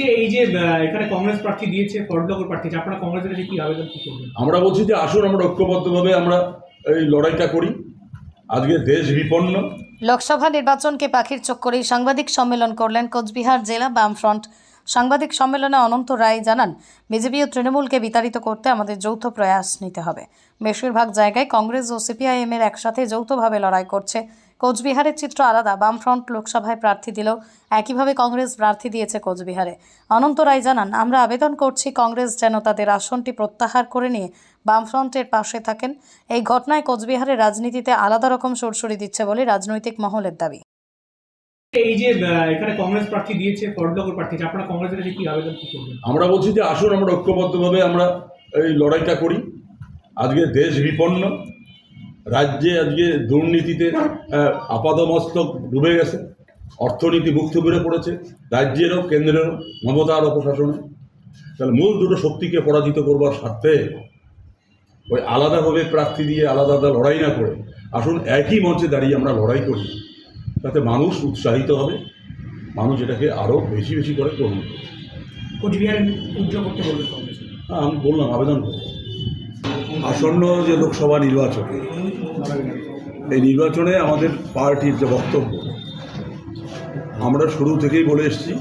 যে এই যে এখানে কংগ্রেস প্রার্থী দিয়েছে ফরডব্লকের প্রার্থী আপনারা কংগ্রেসের কাছে কি আবেদন কি করবেন? আমরা বলছি যে আসুন আমরা ঐক্যবদ্ধভাবে আমরা এই লড়াইটা করি। আজকে দেশ বিপন্ন। লোকসভা নির্বাচনকে পাখির চোখ করেই সাংবাদিক সম্মেলন করলেন কোচবিহার জেলা বামফ্রন্ট। সাংবাদিক সম্মেলনে অনন্ত রায় জানান বিজেপি ও তৃণমূলকে বিতাড়িত করতে আমাদের যৌথ প্রয়াস নিতে হবে। বেশিরভাগ জায়গায় কংগ্রেস ও সিপিআইএম এর একসাথে যৌথভাবে লড়াই করছে কোচবিহারের চিত্র আলাদা। বামফ্রন্ট লোকসভায় প্রার্থী দিলেও একইভাবে কংগ্রেস প্রার্থী দিয়েছে কোচবিহারে। অনন্ত রায় জানান আমরা আবেদন করছি কংগ্রেস যেন তাদের আসনটি প্রত্যাহার করে নিয়ে বামফ্রন্টের পাশে থাকেন। এই ঘটনায় কোচবিহারের রাজনীতিতে আলাদা রকম সুরসুরি দিচ্ছে বলে রাজনৈতিক মহলের দাবি। এই যে এখানে কংগ্রেস প্রার্থী দিয়েছে ফরডব্লকের প্রার্থী আপনারা কংগ্রেসের কাছে কি আবেদন কি করবেন? আমরা বলছি যে আসুন আমরা ঐক্যবদ্ধভাবে আমরা এই লড়াইটা করি। আজকে দেশ বিপন্ন রাজ্যে আজকে দুর্নীতিতে আপাদমস্তক ডুবে গেছে। অর্থনীতি মুক্ত করে পড়েছে। রাজ্যেরও কেন্দ্রেরও মমতার প্রশাসনে তাহলে মূল দুটো শক্তিকে পরাজিত করবার স্বার্থে ওই আলাদাভাবে প্রার্থী দিয়ে আলাদা আলাদা লড়াই না করে আসুন একই মঞ্চে দাঁড়িয়ে আমরা লড়াই করি। তাতে মানুষ উৎসাহিত হবে। মানুষ এটাকে আরও বেশি বেশি করে গ্রহণ করবে। কোচবিহারে উজ্জ্বল করতে বলবেন হ্যাঁ, আমি বললাম আবেদন করব। আসন্ন যে লোকসভা নির্বাচন, এই নির্বাচনে আমাদের পার্টির যে বক্তব্য, আমরা শুরু থেকেই বলে এসেছি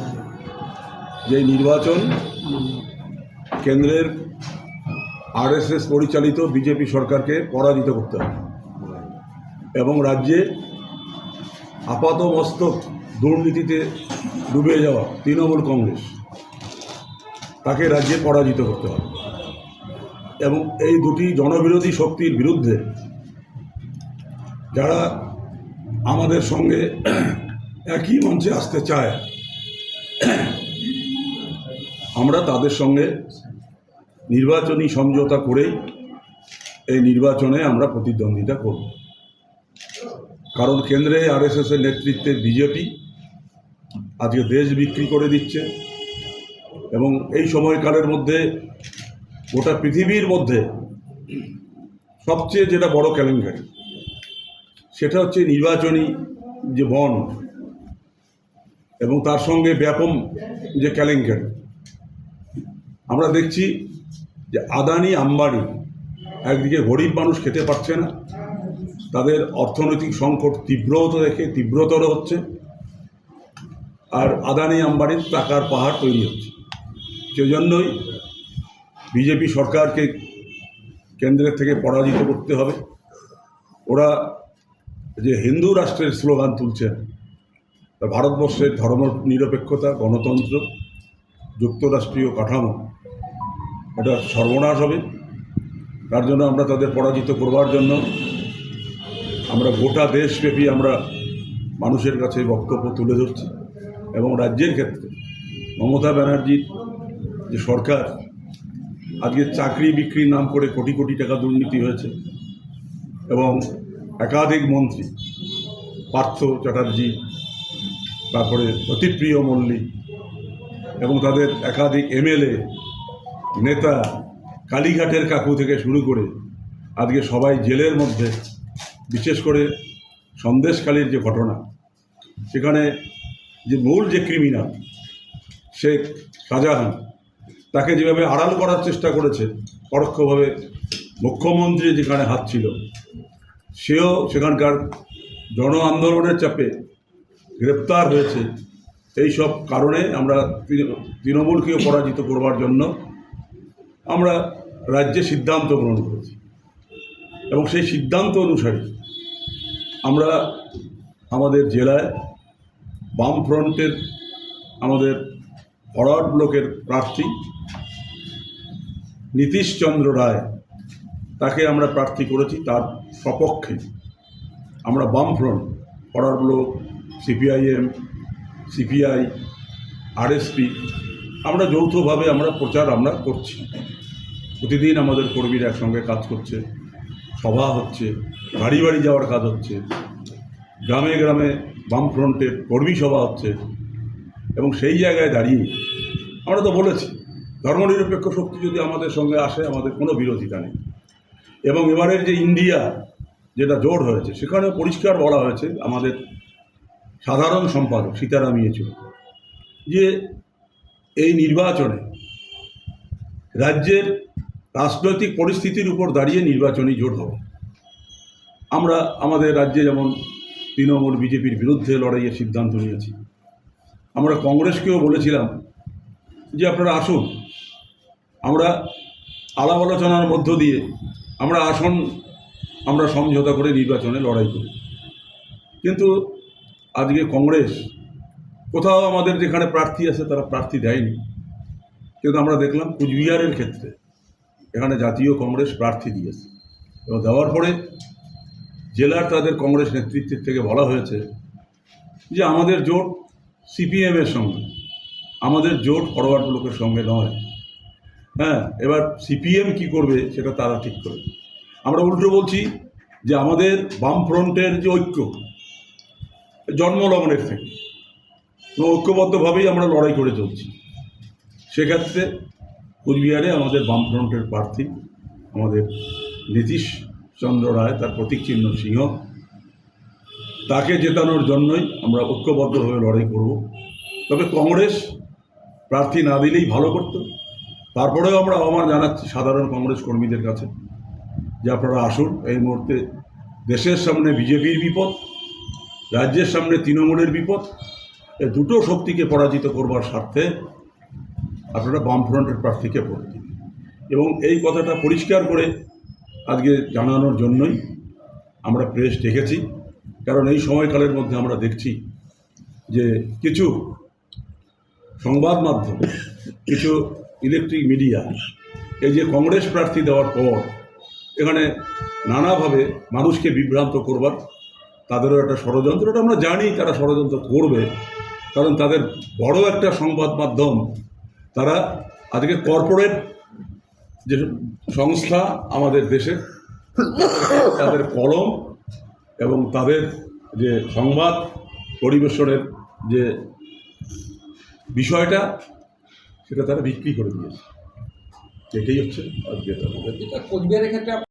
যে নির্বাচন কেন্দ্রের আরএসএস পরিচালিত বিজেপি সরকারকে পরাজিত করতে হবে এবং রাজ্যে আপাত মস্তক দুর্নীতিতে ডুবে যাওয়া তৃণমূল কংগ্রেস, তাকে রাজ্যে পরাজিত করতে হবে। এবং এই দুটি জনবিরোধী শক্তির বিরুদ্ধে যারা আমাদের সঙ্গে একই মঞ্চে আসতে চায়, আমরা তাদের সঙ্গে নির্বাচনী সমঝোতা করেই এই নির্বাচনে আমরা প্রতিদ্বন্দ্বিতা করব। কারণ কেন্দ্রে আরএসএস এর নেতৃত্বে বিজেপি আজকে দেশ বিক্রি করে দিচ্ছে এবং এই সময়কালের মধ্যে গোটা পৃথিবীর মধ্যে সবচেয়ে যেটা বড় কেলেঙ্কারি সেটা হচ্ছে নির্বাচনী যে বন এবং তার সঙ্গে ব্যাপম যে কেলেঙ্কারি আমরা দেখছি যে আদানি, আম্বানি একদিকে গরিব মানুষ খেতে পারছে না, তাদের অর্থনৈতিক সংকট তীব্রতা দেখে, তীব্রতর হচ্ছে, আর আদানি, আম্বানির টাকার পাহাড় তৈরি হচ্ছে। সেজন্যই বিজেপি সরকারকে কেন্দ্রের থেকে পরাজিত করতে হবে। ওরা যে হিন্দু রাষ্ট্রের স্লোগান তুলছেন ভারতবর্ষের ধর্ম নিরপেক্ষতা, গণতন্ত্র, যুক্তরাষ্ট্রীয় কাঠামো, এটা সর্বনাশ হবে। তার জন্য আমরা তাদের পরাজিত করবার জন্য আমরা গোটা দেশব্যাপী আমরা মানুষের কাছে বক্তব্য তুলে ধরছি এবং রাজ্যের ক্ষেত্রে মমতা ব্যানার্জির যে সরকার আজকে চাকরি বিক্রির নাম করে কোটি কোটি টাকা দুর্নীতি হয়েছে। এবং একাধিক মন্ত্রী, পার্থ চ্যাটার্জি, তারপরে অতিপ্রিয় মল্লিক এবং তাদের একাধিক এমএলএ, নেতা, কালীঘাটের কাকু থেকে শুরু করে আজকে সবাই জেলের মধ্যে, বিশেষ করে সন্দেশকালীর যে ঘটনা, সেখানে যে মূল যে ক্রিমিনাল শেখ শাহজাহান তাকে যেভাবে আড়াল করার চেষ্টা করেছে, পরোক্ষভাবে মুখ্যমন্ত্রী যেখানে হাত ছিল, সেও সেখানকার জন আন্দোলনের চাপে গ্রেপ্তার হয়েছে। এই সব কারণে আমরা তৃণ- তৃণমূলকেও পরাজিত করবার জন্য আমরা রাজ্যে সিদ্ধান্ত গ্রহণ করেছি। এবং সেই সিদ্ধান্ত অনুসারে আমরা আমাদের জেলায় বামফ্রন্টের আমাদের ফরওয়ার্ড ব্লকের প্রার্থী নীতিশচন্দ্র রায়, তাকে আমরা প্রার্থী করেছি তার সপক্ষে। আমরা বামফ্রন্ট forward bloc, CPIM, CPI, RSP, আমরা যৌথভাবে আমরা প্রচার আমরা করছি। প্রতিদিন আমাদের কর্মীরা একসঙ্গে কাজ করছে, সভা হচ্ছে, বাড়ি বাড়ি যাওয়ার কাজ হচ্ছে, গ্রামে গ্রামে বামফ্রন্টের কর্মী সভা হচ্ছে এবং সেই জায়গায় দাঁড়িয়ে আমরা তো বলেছি, ধর্মনিরপেক্ষ শক্তি যদি আমাদের সঙ্গে আসে, আমাদের কোনো বিরোধিতা নেই। এবং এবারের যে ইন্ডিয়া যেটা জোর হয়েছে সেখানে পরিষ্কার বলা হয়েছে আমাদের সাধারণ সম্পাদক সীতারাম ইয়েচুরি যে এই নির্বাচনে রাজ্যের রাজনৈতিক পরিস্থিতির উপর দাঁড়িয়ে নির্বাচনী জোট হবে। আমরা আমাদের রাজ্যে যেমন তৃণমূল, বিজেপির বিরুদ্ধে লড়াইয়ের সিদ্ধান্ত নিয়েছি আমরা কংগ্রেসকেও বলেছিলাম যে আপনারা আসুন। আমরা আলাপ আলোচনার মধ্য দিয়ে আমরা আসন আমরা সমঝোতা করে নির্বাচনে লড়াই করি। কিন্তু আজকে কংগ্রেস কোথাও আমাদের যেখানে প্রার্থী আছে তারা প্রার্থী দেয়নি। কিন্তু আমরা দেখলাম কুচবিহারের ক্ষেত্রে এখানে জাতীয় কংগ্রেস প্রার্থী দিয়েছে। এবং দেওয়ার পরে জেলার তাদের কংগ্রেস নেতৃত্বের থেকে বলা হয়েছে যে আমাদের জোট সিপিএমের সঙ্গে। আমাদের জোট ফরওয়ার্ড ব্লকের সঙ্গে নয়। হ্যাঁ এবার সিপিএম কি করবে সেটা তারা ঠিক করবে। আমরা উল্টো বলছি যে আমাদের বামফ্রন্টের যে ঐক্য, জন্মলগ্নের থেকে ঐক্যবদ্ধভাবেই আমরা লড়াই করে চলছি। সেক্ষেত্রে কুচবিহারে আমাদের বামফ্রন্টের প্রার্থী আমাদের নীতিশ চন্দ্র রায়, তার প্রতীক চিহ্ন সিংহ তাকে জেতানোর জন্যই আমরা ঐক্যবদ্ধভাবে লড়াই করব। তবে কংগ্রেস প্রার্থী না দিলেই ভালো করত। তারপরেও আমরা আহ্বান জানাচ্ছি সাধারণ কংগ্রেস কর্মীদের কাছে যে আপনারা আসুন, এই মুহূর্তে দেশের সামনে বিজেপির বিপদ, রাজ্যের সামনে তৃণমূলের বিপদ, এ দুটো শক্তিকে পরাজিত করবার স্বার্থে আপনারা বামফ্রন্টের প্রার্থীকে ভোট দিন। এবং এই কথাটা পরিষ্কার করে আজকে জানানোর জন্যই আমরা প্রেস ডেকেছি। কারণ এই সময়কালের মধ্যে আমরা দেখছি যে কিছু সংবাদ মাধ্যম, কিছু ইলেকট্রিক মিডিয়া এই যে কংগ্রেস প্রার্থী দেওয়ার পর এখানে নানাভাবে মানুষকে বিভ্রান্ত করবার তাদেরও একটা ষড়যন্ত্র, এটা আমরা জানি তারা ষড়যন্ত্র করবে, কারণ তাদের বড় একটা সংবাদ মাধ্যম, তারা আজকে কর্পোরেট যে সংস্থা আমাদের দেশে, তাদের কলম এবং তাদের যে সংবাদ পরিবেশনের যে বিষয়টা, সেটা তারা বিক্রি করে দিয়েছে। এটাই হচ্ছে আজকে ক্ষেত্রে